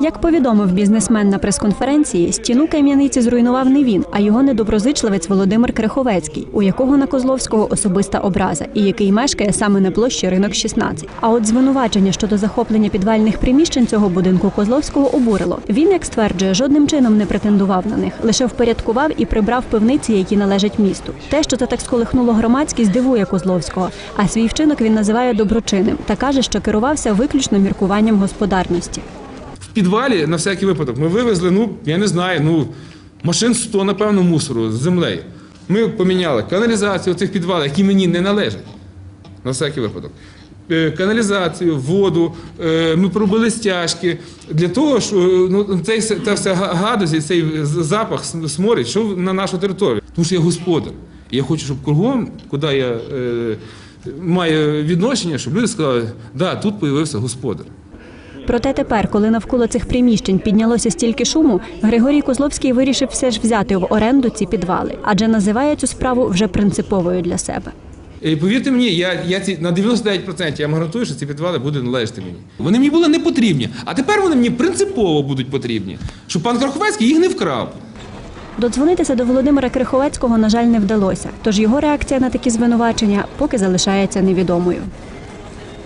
Як повідомив бізнесмен на прес-конференції, стіну кам'яниці зруйнував не він, а його недоброзичливець Володимир Криховецький, у якого на Козловського особиста образа, і який мешкає саме на площі ринок 16. А от звинувачення щодо захоплення підвальних приміщень цього будинку Козловського обурило. Він, як стверджує, жодним чином не претендував на них, лише впорядкував і прибрав пивниці, які належать місту. Те, що це так сколихнуло громадськість, дивує Козловського. А свій вчинок він називає доброчинним та каже, що керувався виключно міркуванням господарності. Підвалі на всякий випадок ми вивезли, ну, я не знаю, ну, машин 100, напевно, мусору з землею. Ми поміняли каналізацію цих підвалах, які мені не належать. На всякий випадок. Е, Каналізацію, воду, е, ми пробили стяжки для того, що ну, цей, та вся га- гадость, цей запах с- сморід йшов на нашу територію. Тому що я господар. Я хочу, щоб кругом, куди я е, маю відношення, щоб люди сказали, да, тут з'явився господар. Проте тепер, коли навколо цих приміщень піднялося стільки шуму, Григорій Козловський вирішив все ж взяти в оренду ці підвали, адже називає цю справу вже принциповою для себе. І повірте мені, я, я ці, на 99% я вам гарантую, що ці підвали будуть належати мені. Вони мені були не потрібні, а тепер вони мені принципово будуть потрібні, щоб пан Краховецький їх не вкрав. Додзвонитися до Володимира Криховецького, на жаль, не вдалося. Тож його реакція на такі звинувачення поки залишається невідомою.